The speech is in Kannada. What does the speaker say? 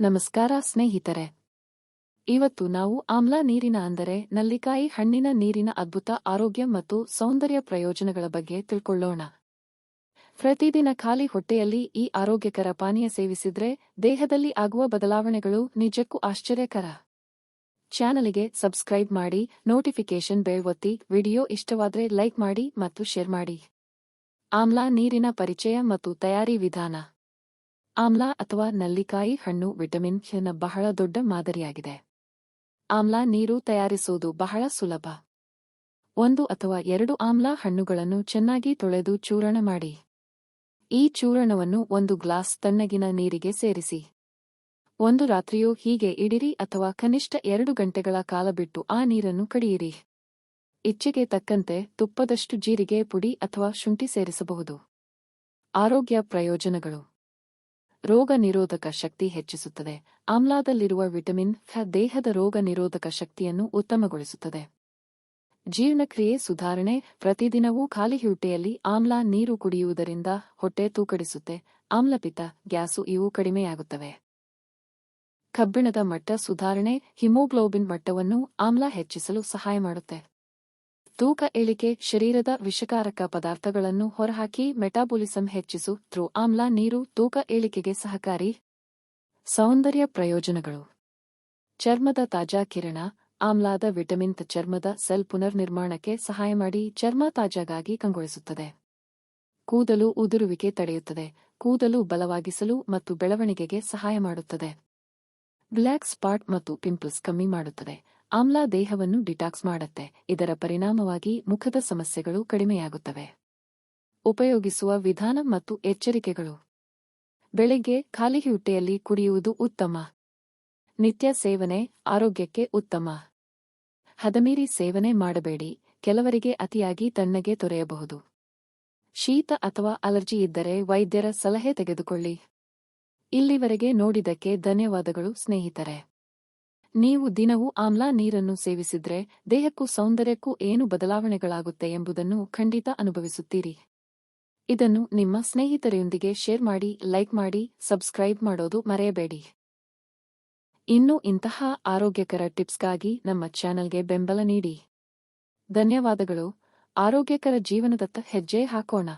ನಮಸ್ಕಾರ ಸ್ನೇಹಿತರೆ. ಇವತ್ತು ನಾವು ಆಮ್ಲ ನೀರಿನ ಅಂದರೆ ನಲ್ಲಿಕಾಯಿ ಹಣ್ಣಿನ ನೀರಿನ ಅದ್ಭುತ ಆರೋಗ್ಯ ಮತ್ತು ಸೌಂದರ್ಯ ಪ್ರಯೋಜನಗಳ ಬಗ್ಗೆ ತಿಳ್ಕೊಳ್ಳೋಣ. ಪ್ರತಿದಿನ ಖಾಲಿ ಹೊಟ್ಟೆಯಲ್ಲಿ ಈ ಆರೋಗ್ಯಕರ ಪಾನೀಯ ಸೇವಿಸಿದ್ರೆ ದೇಹದಲ್ಲಿ ಆಗುವ ಬದಲಾವಣೆಗಳು ನಿಜಕ್ಕೂ ಆಶ್ಚರ್ಯಕರ. ಚಾನಲಿಗೆ ಸಬ್ಸ್ಕ್ರೈಬ್ ಮಾಡಿ ನೋಟಿಫಿಕೇಶನ್ ಬೆಲ್ ಒತ್ತಿ, ವಿಡಿಯೋ ಇಷ್ಟವಾದ್ರೆ ಲೈಕ್ ಮಾಡಿ ಮತ್ತು ಶೇರ್ ಮಾಡಿ. ಆಮ್ಲ ನೀರಿನ ಪರಿಚಯ ಮತ್ತು ತಯಾರಿ ವಿಧಾನ. ಆಮ್ಲ ಅಥವಾ ನಲ್ಲಿಕಾಯಿ ಹಣ್ಣು ವಿಟಮಿನ್ನ ಬಹಳ ದೊಡ್ಡ ಮಾದರಿಯಾಗಿದೆ. ಆಮ್ಲ ನೀರು ತಯಾರಿಸುವುದು ಬಹಳ ಸುಲಭ. ಒಂದು ಅಥವಾ ಎರಡು ಆಮ್ಲ ಹಣ್ಣುಗಳನ್ನು ಚೆನ್ನಾಗಿ ತೊಳೆದು ಚೂರಣ ಮಾಡಿ. ಈ ಚೂರಣವನ್ನು ಒಂದು ಗ್ಲಾಸ್ ತಣ್ಣಗಿನ ನೀರಿಗೆ ಸೇರಿಸಿ. ಒಂದು ರಾತ್ರಿಯೂ ಹೀಗೆ ಇಡಿರಿ ಅಥವಾ ಕನಿಷ್ಠ ಎರಡು ಗಂಟೆಗಳ ಕಾಲ ಬಿಟ್ಟು ಆ ನೀರನ್ನು ಕಡಿಯಿರಿ. ಇಚ್ಛೆಗೆ ತಕ್ಕಂತೆ ತುಪ್ಪದಷ್ಟು ಜೀರಿಗೆ ಪುಡಿ ಅಥವಾ ಶುಂಠಿ ಸೇರಿಸಬಹುದು. ಆರೋಗ್ಯ ಪ್ರಯೋಜನಗಳು. ರೋಗ ನಿರೋಧಕ ಶಕ್ತಿ ಹೆಚ್ಚಿಸುತ್ತದೆ. ಆಮ್ಲಾದಲ್ಲಿರುವ ವಿಟಮಿನ್ ಫ ದೇಹದ ರೋಗ ನಿರೋಧಕ ಶಕ್ತಿಯನ್ನು ಉತ್ತಮಗೊಳಿಸುತ್ತದೆ. ಜೀರ್ಣಕ್ರಿಯೆ ಸುಧಾರಣೆ ಪ್ರತಿದಿನವೂ ಖಾಲಿ ಹೊಟ್ಟೆಯಲ್ಲಿ ಆಮ್ಲ ನೀರು ಕುಡಿಯುವುದರಿಂದ ಹೊಟ್ಟೆ ತೂಕಡಿಸುತ್ತೆ. ಆಮ್ಲಪಿತ ಗ್ಯಾಸು ಇವು ಕಡಿಮೆಯಾಗುತ್ತವೆ. ಕಬ್ಬಿಣದ ಮಟ್ಟ ಸುಧಾರಣೆ ಹಿಮೋಗ್ಲೋಬಿನ್ ಮಟ್ಟವನ್ನು ಆಮ್ಲ ಹೆಚ್ಚಿಸಲು ಸಹಾಯ ಮಾಡುತ್ತೆ. ತೂಕ ಇಳಿಕೆ ಶರೀರದ ವಿಷಕಾರಕ ಪದಾರ್ಥಗಳನ್ನು ಹೊರಹಾಕಿ ಮೆಟಾಬೊಲಿಸಂ ಹೆಚ್ಚಿಸು. ಥ್ರೂ ಆಮ್ಲ ನೀರು ತೂಕ ಇಳಿಕೆಗೆ ಸಹಕಾರಿ. ಸೌಂದರ್ಯ ಪ್ರಯೋಜನಗಳು. ಚರ್ಮದ ತಾಜಾ ಕಿರಣ, ಆಮ್ಲಾದ ವಿಟಮಿನ್ ಚರ್ಮದ ಸೆಲ್ ಪುನರ್ನಿರ್ಮಾಣಕ್ಕೆ ಸಹಾಯ ಮಾಡಿ ಚರ್ಮ ತಾಜಾಗಾಗಿ ಕಂಗೊಳಿಸುತ್ತದೆ. ಕೂದಲು ಉದುರುವಿಕೆ ತಡೆಯುತ್ತದೆ. ಕೂದಲು ಬಲವಾಗಿಸಲು ಮತ್ತು ಬೆಳವಣಿಗೆಗೆ ಸಹಾಯ ಮಾಡುತ್ತದೆ. ಬ್ಲ್ಯಾಕ್ ಸ್ಪಾಟ್ ಮತ್ತು ಪಿಂಪಲ್ಸ್ ಕಮ್ಮಿ ಮಾಡುತ್ತದೆ. ಆಮ್ಲ ದೇಹವನ್ನು ಡಿಟಾಕ್ಸ್ ಮಾಡುತ್ತೆ. ಇದರ ಪರಿಣಾಮವಾಗಿ ಮುಖದ ಸಮಸ್ಯೆಗಳು ಕಡಿಮೆಯಾಗುತ್ತವೆ. ಉಪಯೋಗಿಸುವ ವಿಧಾನ ಮತ್ತು ಎಚ್ಚರಿಕೆಗಳು. ಬೆಳಿಗ್ಗೆ ಖಾಲಿ ಹೊಟ್ಟೆಯಲ್ಲಿ ಕುಡಿಯುವುದು ಉತ್ತಮ. ನಿತ್ಯ ಸೇವನೆ ಆರೋಗ್ಯಕ್ಕೆ ಉತ್ತಮ. ಹದಮೀರಿ ಸೇವನೆ ಮಾಡಬೇಡಿ. ಕೆಲವರಿಗೆ ಅತಿಯಾಗಿ ತಣ್ಣಗೆ ತೊರೆಯಬಹುದು. ಶೀತ ಅಥವಾ ಅಲರ್ಜಿ ಇದ್ದರೆ ವೈದ್ಯರ ಸಲಹೆ ತೆಗೆದುಕೊಳ್ಳಿ. ಇಲ್ಲಿವರೆಗೆ ನೋಡಿದಕ್ಕೆ ಧನ್ಯವಾದಗಳು ಸ್ನೇಹಿತರೆ. ನೀವು ದಿನವೂ ಆಮ್ಲ ನೀರನ್ನು ಸೇವಿಸಿದ್ರೆ ದೇಹಕ್ಕೂ ಸೌಂದರ್ಯಕ್ಕೂ ಏನು ಬದಲಾವಣೆಗಳಾಗುತ್ತೆ ಎಂಬುದನ್ನು ಖಂಡಿತ ಅನುಭವಿಸುತ್ತೀರಿ. ಇದನ್ನು ನಿಮ್ಮ ಸ್ನೇಹಿತರೊಂದಿಗೆ ಶೇರ್ ಮಾಡಿ, ಲೈಕ್ ಮಾಡಿ, ಸಬ್ಸ್ಕ್ರೈಬ್ ಮಾಡೋದು ಮರೆಯಬೇಡಿ. ಇನ್ನು ಇಂತಹ ಆರೋಗ್ಯಕರ ಟಿಪ್ಸ್ಗಾಗಿ ನಮ್ಮ ಚಾನೆಲ್ಗೆ ಬೆಂಬಲ ನೀಡಿ. ಧನ್ಯವಾದಗಳು. ಆರೋಗ್ಯಕರ ಜೀವನದತ್ತ ಹೆಜ್ಜೆ ಹಾಕೋಣ.